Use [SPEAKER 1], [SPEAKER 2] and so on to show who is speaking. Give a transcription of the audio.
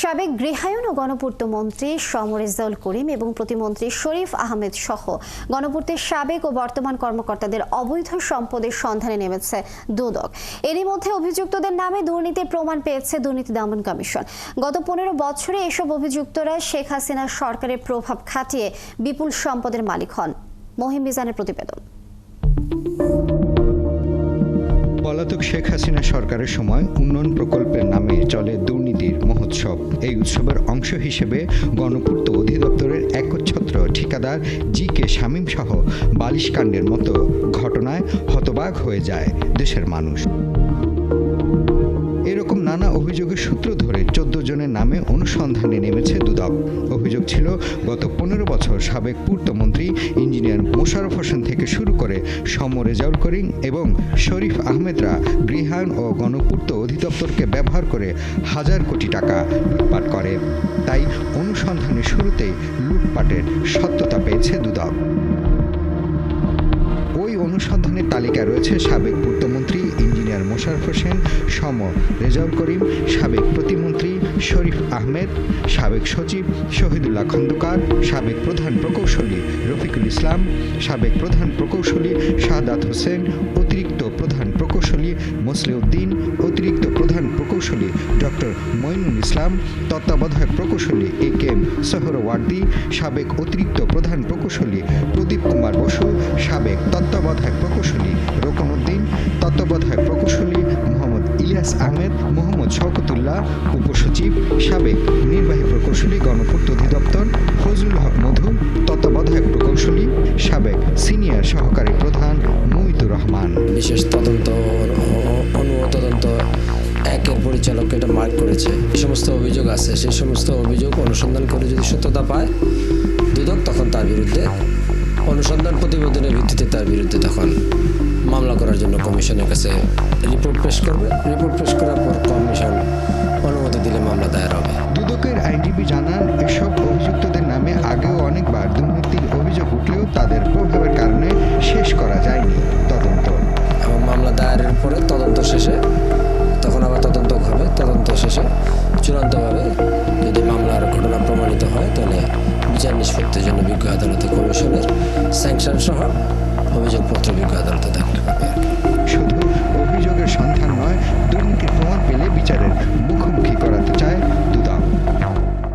[SPEAKER 1] সাবেক গৃহায়ন ও গণপূর্ত মন্ত্রী সমরেজাউল করিম এবং প্রতিমন্ত্রী শরীফ আহমেদ সহ গণপূর্তের সাবেক ও বর্তমান কর্মকর্তাদের অবৈধ সম্পদের সন্ধানে নেমেছে দুদক। এরই মধ্যে অভিযুক্তদের নামে দুর্নীতির প্রমাণ পেয়েছে দুর্নীতি দমন কমিশন। গত পনেরো বছরে এসব অভিযুক্তরা শেখ হাসিনা সরকারের প্রভাব খাটিয়ে বিপুল সম্পদের মালিক হন। মহিম মিজানের প্রতিবেদন।
[SPEAKER 2] পলাতক শেখ হাসিনা সরকারের সময় উন্নয়ন প্রকল্পের নামে চলে দুর্নীতির মহোৎসব। এই উৎসবের অংশ হিসেবে গণপূর্ত অধিদপ্তরের একচ্ছত্র ঠিকাদার জি কে শামীম সহ বালিশ কাণ্ডের মতো ঘটনায় হতবাক হয়ে যায় দেশের মানুষ। এরকম নানা অভিযোগের সূত্র ধরে চোদ্দ জনের নামে অনুসন্ধানে নেমেছে দুদক। অভিযোগ ছিল, গত পনেরো বছর সাবেক পূর্তমন্ত্রী ইঞ্জিনিয়ার মোশাররফ হোসেন থেকে শুরু করে সম রেজাউল করিম এবং শরীফ আহমেদরা গৃহায়ণ ও গণপূর্ত অধিদপ্তরকে ব্যবহার করে হাজার কোটি টাকা লুটপাট করে। তাই অনুসন্ধানের শুরুতেই লুটপাটের সত্যতা পেয়েছে দুদক। ওই অনুসন্ধানের তালিকায় রয়েছে সাবেক পূর্তমন্ত্রী ইঞ্জিনিয়ার মোশারফ হোসেন সম রেজাউল করিম, সাবেক প্রতিমন্ত্রী শরীফ আহমেদ, সাবেক সচিব শহীদুল্লাহ খন্দকার, সাবেক প্রধান প্রকৌশলী রফিকুল ইসলাম, সাবেক প্রধান প্রকৌশলী শাহাদাত হোসেন, অতিরিক্ত প্রধান প্রকৌশলী মসলিউদ্দিন, অতিরিক্ত প্রধান প্রকৌশলী ডক্টর মঈনুল ইসলাম, তত্ত্বাবধায়ক প্রকৌশলী এ কে এম সোহরওয়ার্দী, সাবেক অতিরিক্ত প্রধান প্রকৌশলী প্রদীপ কুমার বসু, সাবেক তত্ত্বাবধায়ক প্রকৌশলী রোকনউদ্দিন তত্ত্বাবধায়ক প্রকৌশলী মোহাম্মদ ইলিয়াস আহমেদ, মোহাম্মদ শওকতুল্লাহ উপসচিব, সাবেক নির্বাহী প্রকৌশলী, গণপূর্ত অধিদপ্তর, ফজলুল হক মধু, তত্ত্বাবধায়ক প্রকৌশলী, সাবেক সিনিয়র সহকারী প্রধান মুহিতুর রহমান।
[SPEAKER 3] বিশেষ তদন্ত তদন্ত একের পরিচালক এটা মার্ক করেছে। যে সমস্ত অভিযোগ আছে সেই সমস্ত অভিযোগ অনুসন্ধান করে যদি সত্যতা পায়, দুদক তখন তার বিরুদ্ধে অনুসন্ধান প্রতিবেদনের ভিত্তিতে তার বিরুদ্ধে তখন মামলা করার জন্য কমিশনের কাছে রিপোর্ট পেশ করবে। রিপোর্ট পেশ করার পর কমিশন অনুমতি দিলে মামলা দায়ের হবে।
[SPEAKER 2] দুদকের আইনজীবী জানান এসব অভিযুক্তদের নামে আগেও অনেকবার দুর্নীতির অভিযোগ উঠলেও তাদের প্রভাবের কারণে শেষ করা যায়নি তদন্ত।
[SPEAKER 3] এবং মামলা দায়েরের পরে তদন্ত নিষ্পত্তির জন্য বিজ্ঞ আদালতে কমিশনের স্যাংশন সহ অভিযোগপত্র বিজ্ঞ আদালতে দাখিল করবে